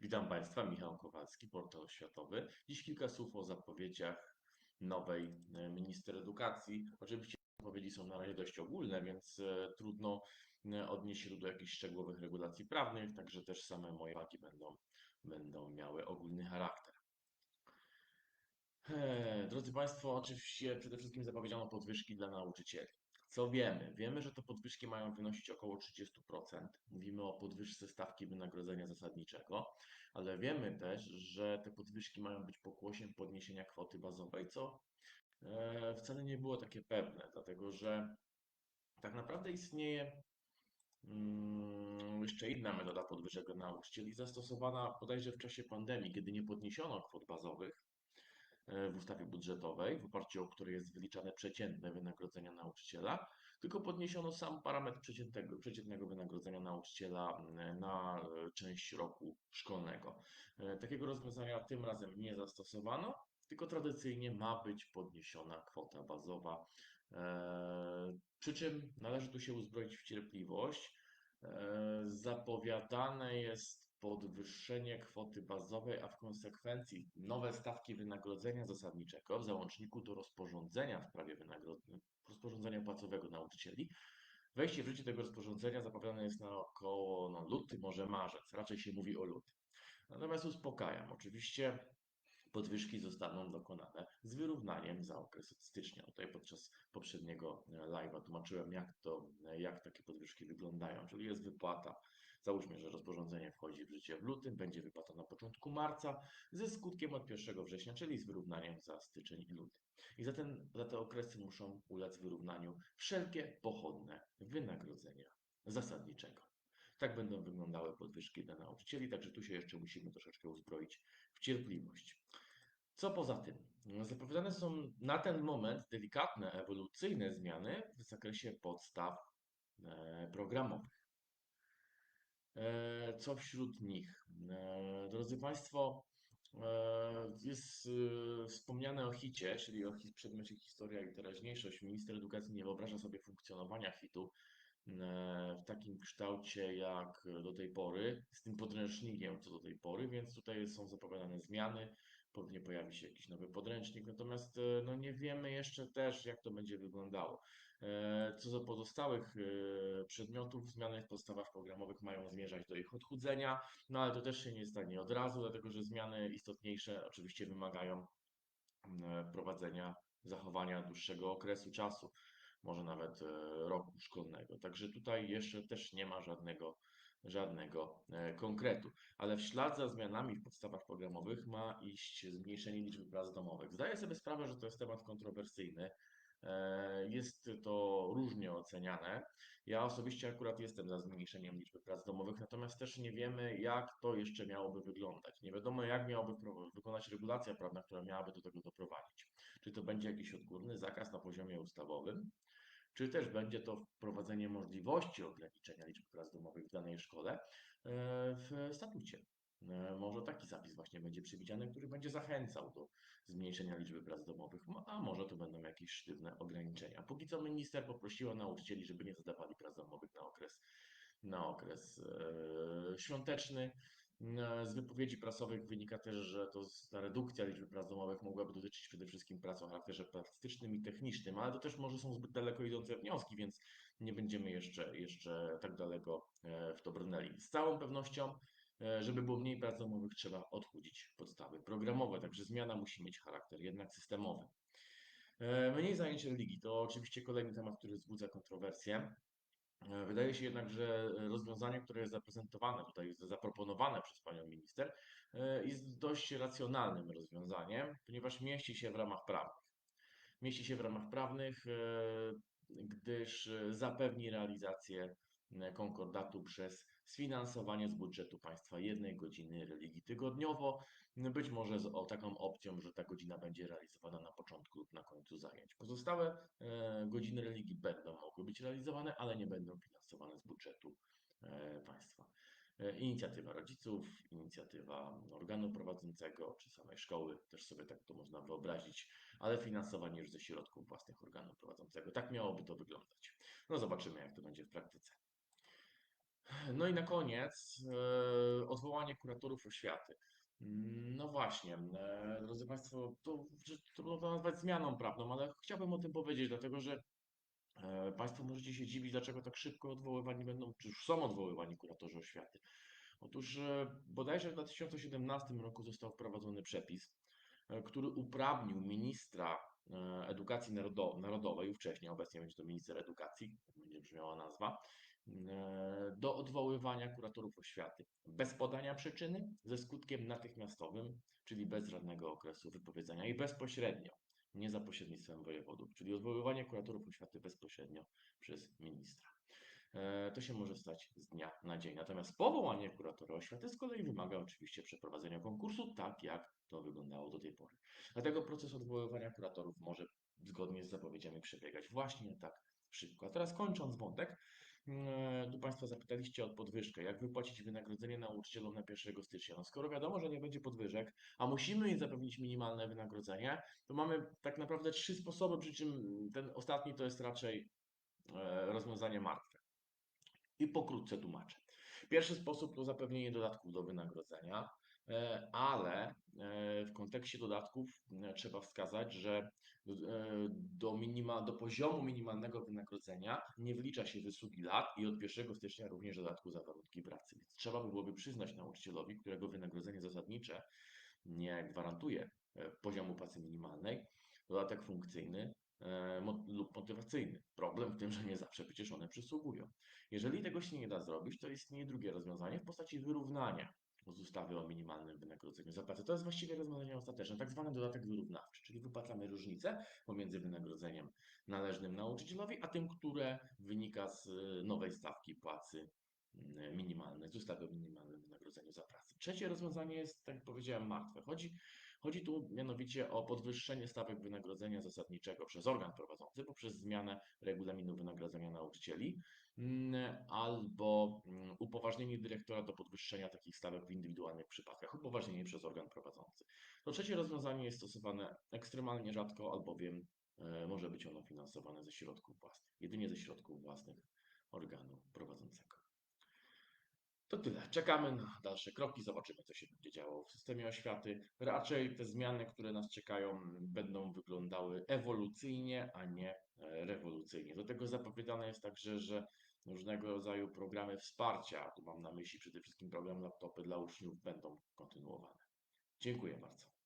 Witam Państwa, Michał Kowalski, Portal Oświatowy. Dziś kilka słów o zapowiedziach nowej e, minister edukacji. Oczywiście zapowiedzi są na razie dość ogólne, więc e, trudno e, odnieść się do jakichś szczegółowych regulacji prawnych, także też same moje uwagi będą, będą miały ogólny charakter. Drodzy Państwo, oczywiście przede wszystkim zapowiedziano podwyżki dla nauczycieli. Co wiemy? Wiemy, że te podwyżki mają wynosić około 30%. Mówimy o podwyżce stawki wynagrodzenia zasadniczego, ale wiemy też, że te podwyżki mają być pokłosiem podniesienia kwoty bazowej, co e, wcale nie było takie pewne, dlatego że tak naprawdę istnieje mm, jeszcze inna metoda podwyżek dla nauczycieli, zastosowana bodajże w czasie pandemii, kiedy nie podniesiono kwot bazowych w ustawie budżetowej, w oparciu o której jest wyliczane przeciętne wynagrodzenia nauczyciela, tylko podniesiono sam parametr przeciętnego, przeciętnego wynagrodzenia nauczyciela mm, na e, część roku szkolnego. E, Takiego rozwiązania tym razem nie zastosowano, tylko tradycyjnie ma być podniesiona kwota bazowa. E, Przy czym należy tu się uzbroić w cierpliwość. Zapowiadane jest podwyższenie kwoty bazowej, a w konsekwencji nowe stawki wynagrodzenia zasadniczego w załączniku do rozporządzenia w sprawie rozporządzenia płacowego nauczycieli. Wejście w życie tego rozporządzenia zapowiadane jest na około no, luty, może marzec, raczej się mówi o lutym. Natomiast uspokajam, oczywiście podwyżki zostaną dokonane z wyrównaniem za okres od stycznia. Tutaj podczas poprzedniego e, live'a tłumaczyłem, jak, to, e, jak takie podwyżki wyglądają, czyli jest wypłata. Załóżmy, że rozporządzenie wchodzi w życie w lutym, będzie wypłata na początku marca ze skutkiem od 1 września, czyli z wyrównaniem za styczeń i luty. I za, ten, za te okresy muszą ulec wyrównaniu wszelkie pochodne wynagrodzenia zasadniczego. Tak będą wyglądały podwyżki dla nauczycieli, także tu się jeszcze musimy troszeczkę uzbroić w cierpliwość. Co poza tym? Zapowiadane są na ten moment delikatne, ewolucyjne zmiany w zakresie podstaw e, programowych. E, Co wśród nich? E, Drodzy Państwo, jest wspomniane o HIT-cie, czyli o przedmiocie Historia i Teraźniejszość. Minister edukacji nie wyobraża sobie funkcjonowania HIT-u w takim kształcie jak do tej pory, z tym podręcznikiem co do tej pory, więc tutaj są zapowiadane zmiany pewnie pojawi się jakiś nowy podręcznik, natomiast e, no, nie wiemy jeszcze też, jak to będzie wyglądało. E, Co do pozostałych e, przedmiotów, zmiany w podstawach programowych mają zmierzać do ich odchudzenia, no ale to też się nie stanie od razu, dlatego że zmiany istotniejsze oczywiście wymagają prowadzenia, zachowania dłuższego okresu czasu, może nawet roku szkolnego. Także tutaj jeszcze też nie ma żadnego żadnego e, konkretu. Ale w ślad za zmianami w podstawach programowych ma iść zmniejszenie liczby prac domowych. Zdaję sobie sprawę, że to jest temat kontrowersyjny. E, jest to różnie oceniane. Ja osobiście akurat jestem za zmniejszeniem liczby prac domowych, natomiast też nie wiemy, jak to jeszcze miałoby wyglądać. Nie wiadomo, jak miałaby wyglądać regulacja prawna, która miałaby do tego doprowadzić. Czy to będzie jakiś odgórny zakaz na poziomie ustawowym, czy też będzie to wprowadzenie możliwości ograniczenia liczby prac domowych w danej szkole e, w statucie. E, może taki zapis właśnie będzie przewidziany, który będzie zachęcał do zmniejszenia liczby prac domowych, a może to będą jakieś sztywne ograniczenia. Póki co minister poprosiła nauczycieli, żeby nie zadawali prac domowych na okres, na okres e, świąteczny. E, Z wypowiedzi prasowych wynika też, że to ta redukcja liczby prac domowych mogłaby dotyczyć przede wszystkim prac o charakterze praktycznym i technicznym, ale to też może są zbyt daleko idące wnioski, więc nie będziemy jeszcze, jeszcze tak daleko e, w to brnęli. Z całą pewnością, e, żeby było mniej prac domowych, trzeba odchudzić podstawy programowe, także zmiana musi mieć charakter jednak systemowy. Mniej zajęć religii to oczywiście kolejny temat, który wzbudza kontrowersje. E, Wydaje się jednak, że rozwiązanie, które jest zaprezentowane tutaj, zaproponowane przez panią minister, e, jest dość racjonalnym rozwiązaniem, ponieważ mieści się w ramach prawnych. Mieści się w ramach prawnych, e, gdyż zapewni realizację konkordatu przez sfinansowanie z budżetu państwa jednej godziny religii tygodniowo, być może z o taką opcją, że ta godzina będzie realizowana na początku lub na końcu zajęć. Pozostałe e, godziny religii będą mogły być realizowane, ale nie będą finansowane z budżetu e, państwa. E, Inicjatywa rodziców, inicjatywa organu prowadzącego czy samej szkoły, też sobie tak to można wyobrazić, ale finansowanie już ze środków własnych organu prowadzącego. Tak miałoby to wyglądać. No zobaczymy, jak to będzie w praktyce. No i na koniec e, odwołanie kuratorów oświaty. No właśnie, e, drodzy Państwo, to, trudno to nazwać zmianą prawną, ale chciałbym o tym powiedzieć, dlatego że e, Państwo możecie się dziwić, dlaczego tak szybko odwoływani będą, czy już są odwoływani kuratorzy oświaty. Otóż bodajże w 2017 roku został wprowadzony przepis, który uprawnił ministra edukacji narodo- narodowej, ówcześnie, obecnie będzie to minister edukacji, tak będzie brzmiała nazwa, do odwoływania kuratorów oświaty bez podania przyczyny, ze skutkiem natychmiastowym, czyli bez żadnego okresu wypowiedzenia i bezpośrednio, nie za pośrednictwem wojewodów, czyli odwoływanie kuratorów oświaty bezpośrednio przez ministra. E, To się może stać z dnia na dzień. Natomiast powołanie kuratora oświaty z kolei wymaga oczywiście przeprowadzenia konkursu, tak jak to wyglądało do tej pory. Dlatego proces odwoływania kuratorów może zgodnie z zapowiedziami przebiegać właśnie tak szybko. A teraz kończąc wątek, tu Państwo zapytaliście o podwyżkę, jak wypłacić wynagrodzenie nauczycielom na 1 stycznia. No skoro wiadomo, że nie będzie podwyżek, a musimy im zapewnić minimalne wynagrodzenie, to mamy tak naprawdę trzy sposoby, przy czym ten ostatni to jest raczej e, rozwiązanie martwe. I pokrótce tłumaczę. Pierwszy sposób to zapewnienie dodatków do wynagrodzenia, e, ale e, w kontekście dodatków e, trzeba wskazać, że e, do, do poziomu minimalnego wynagrodzenia nie wlicza się wysługi lat i od 1 stycznia również dodatku za warunki pracy. Więc trzeba by byłoby przyznać nauczycielowi, którego wynagrodzenie zasadnicze nie gwarantuje e, poziomu płacy minimalnej, dodatek funkcyjny e, lub motywacyjny. Problem w tym, że nie zawsze przecież one przysługują. Jeżeli tego się nie da zrobić, to istnieje drugie rozwiązanie w postaci wyrównania z ustawy o minimalnym wynagrodzeniu za pracę. To jest właściwie rozwiązanie ostateczne, tak zwany dodatek wyrównawczy, czyli wypłacamy różnicę pomiędzy wynagrodzeniem należnym nauczycielowi, a tym, które wynika z y, nowej stawki płacy mm, minimalnej, z ustawy o minimalnym wynagrodzeniu za pracę. Trzecie rozwiązanie jest, tak jak powiedziałem, martwe. Chodzi, chodzi tu mianowicie o podwyższenie stawek wynagrodzenia zasadniczego przez organ prowadzący poprzez zmianę regulaminu wynagradzania nauczycieli albo mm, upoważnienie dyrektora do podwyższenia takich stawek w indywidualnych przypadkach, upoważnienie przez organ prowadzący. To trzecie rozwiązanie jest stosowane ekstremalnie rzadko, albowiem e, może być ono finansowane ze środków własnych, jedynie ze środków własnych organu prowadzącego. To tyle. Czekamy na dalsze kroki, zobaczymy, co się będzie działo w systemie oświaty. Raczej te zmiany, które nas czekają, będą wyglądały ewolucyjnie, a nie e, rewolucyjnie. Do tego zapowiadane jest także, że różnego rodzaju programy wsparcia, tu mam na myśli przede wszystkim program laptopy dla uczniów, będą kontynuowane. Dziękuję bardzo.